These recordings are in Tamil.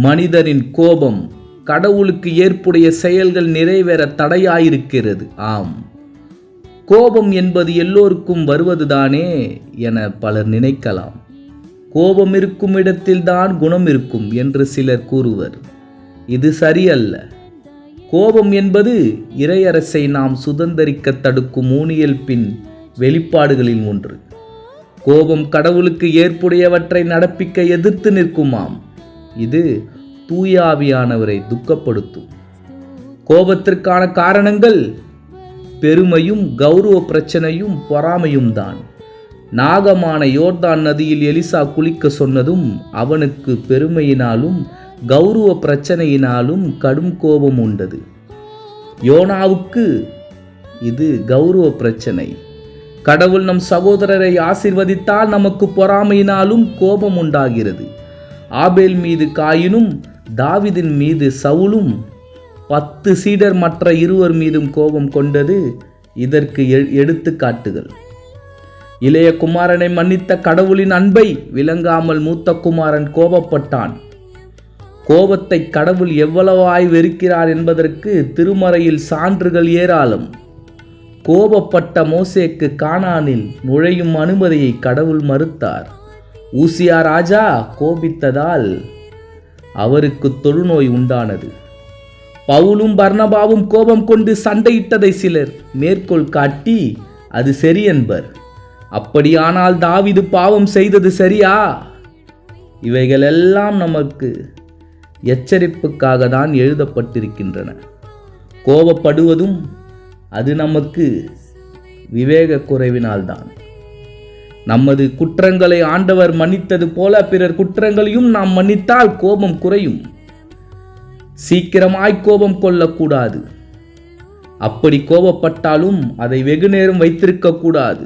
மனிதரின் கோபம் கடவுளுக்கு ஏற்புடைய செயல்கள் நிறைவேற தடையாயிருக்கிறது. ஆம். கோபம் என்பது எல்லோருக்கும் வருவதுதானே என பலர் நினைக்கலாம். கோபம் இருக்கும் இடத்தில்தான் குணம் இருக்கும் என்று சிலர் கூறுவர். இது சரியல்ல. கோபம் என்பது இறையரசை நாம் சுதந்தரிக்க தடுக்கும் ஊனியல் பின் வெளிப்பாடுகளில் ஒன்று. கோபம் கடவுளுக்கு ஏற்புடையவற்றை நடப்பிக்க எதிர்த்து நிற்குமாம். இது தூயாவியானவரை துக்கப்படுத்தும். கோபத்திற்கான காரணங்கள் பெருமையும் கௌரவ பிரச்சனையும் பொறாமையும் தான் நாகமான யோர்தான் நதியில் எலிசா குளிக்க சொன்னதும் அவனுக்கு பெருமையினாலும் கௌரவ பிரச்சனையினாலும் கடும் கோபம் உண்டது. யோனாவுக்கு இது கௌரவ பிரச்சனை. கடவுள் நம் சகோதரரை ஆசிர்வதித்தால் நமக்கு பொறாமையினாலும் கோபம் உண்டாகிறது. ஆபேல் மீது காயினும் தாவிதின் மீது சவுலும் பத்து சீடர் மற்ற இருவர் மீதும் கோபம் கொண்டது இதற்கு எ- எடுத்துக்காட்டுகள். இளைய குமாரனை மன்னித்த கடவுளின் அன்பை விளங்காமல் மூத்த குமாரன் கோபப்பட்டான். கோபத்தை கடவுள் எவ்வளவாய் வெறுக்கிறார் என்பதற்கு திருமறையில் சான்றுகள் ஏராளம். கோபப்பட்ட மோசேக்கு கானானில் நுழையும் அனுமதியை கடவுள் மறுத்தார். ஊசியா ராஜா கோபித்ததால் அவருக்கு தொழுநோய் உண்டானது. பவுலும் பர்ணபாவும் கோபம் கொண்டு சண்டையிட்டதை சிலர் மேற்கோள் காட்டி அது சரி என்பர். அப்படியானால் தாவிது பாவம் செய்தது சரியா? இவைகளெல்லாம் நமக்கு எச்சரிப்புக்காக தான் எழுதப்பட்டிருக்கின்றன. கோபப்படுவதும் அது நமக்கு விவேக குறைவினால்தான் நமது குற்றங்களை ஆண்டவர் மன்னித்தது போல பிறர் குற்றங்களையும் நாம் மன்னித்தால் கோபம் குறையும். சீக்கிரமாய் கோபம் கொள்ளக்கூடாது. அப்படி கோபப்பட்டாலும் அதை வெகுநேரம் வைத்திருக்க கூடாது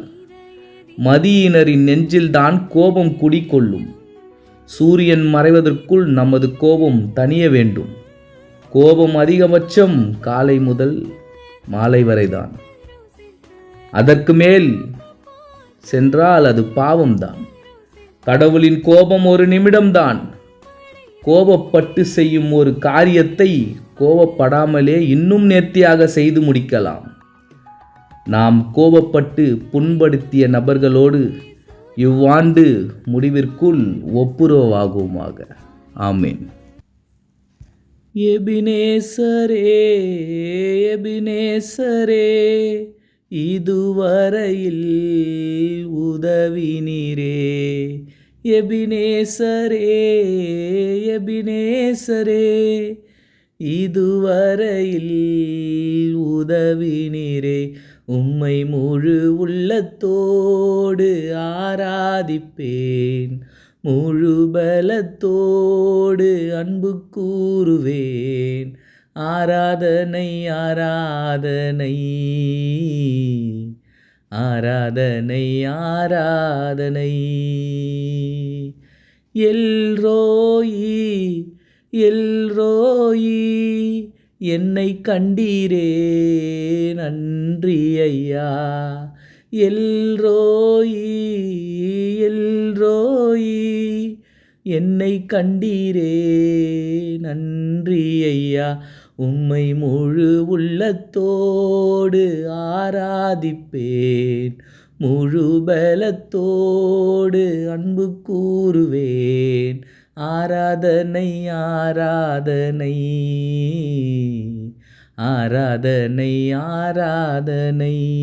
மதியினரின் நெஞ்சில்தான் கோபம் குடிக்கொள்ளும் சூரியன் மறைவதற்குள் நமது கோபம் தனிய வேண்டும். கோபம் அதிகபட்சம் காலை முதல் மாலை வரைதான். அதற்கு மேல் சென்றால் அது பாவம்தான். கடவுளின் கோபம் ஒரு நிமிடம்தான். கோபப்பட்டு செய்யும் ஒரு காரியத்தை கோபப்படாமலே இன்னும் நேர்த்தியாக செய்து முடிக்கலாம். நாம் கோபப்பட்டு புண்படுத்திய நபர்களோடு இவ்வாண்டு முடிவிற்குள் ஒப்புரவாகுமாக. ஆமேன். எபினேசரே எபினேசரே. இதுவரையில் உதவினீரே எபினேசரே எபினேசரே இதுவரையில் உதவினீரே உம்மை முழு உள்ளத்தோடு ஆராதிப்பேன் முழு பலத்தோடு அன்பு கூறுவேன் ஆராதனை ஆராதனை. ஆராதனை ஆராதனை. எல்ரோயி எல்ரோயி என்னை கண்டீரே நன்றி ஐயா. எல்ரோயி எல்ரோயி என்னை கண்டீரே. நன்றி ஐயா. உம்மை முழு உள்ளத்தோடு ஆராதிப்பேன். முழு பலத்தோடு அன்பு கூறுவேன். ஆராதனை ஆராதனை. ஆராதனை ஆராதனை.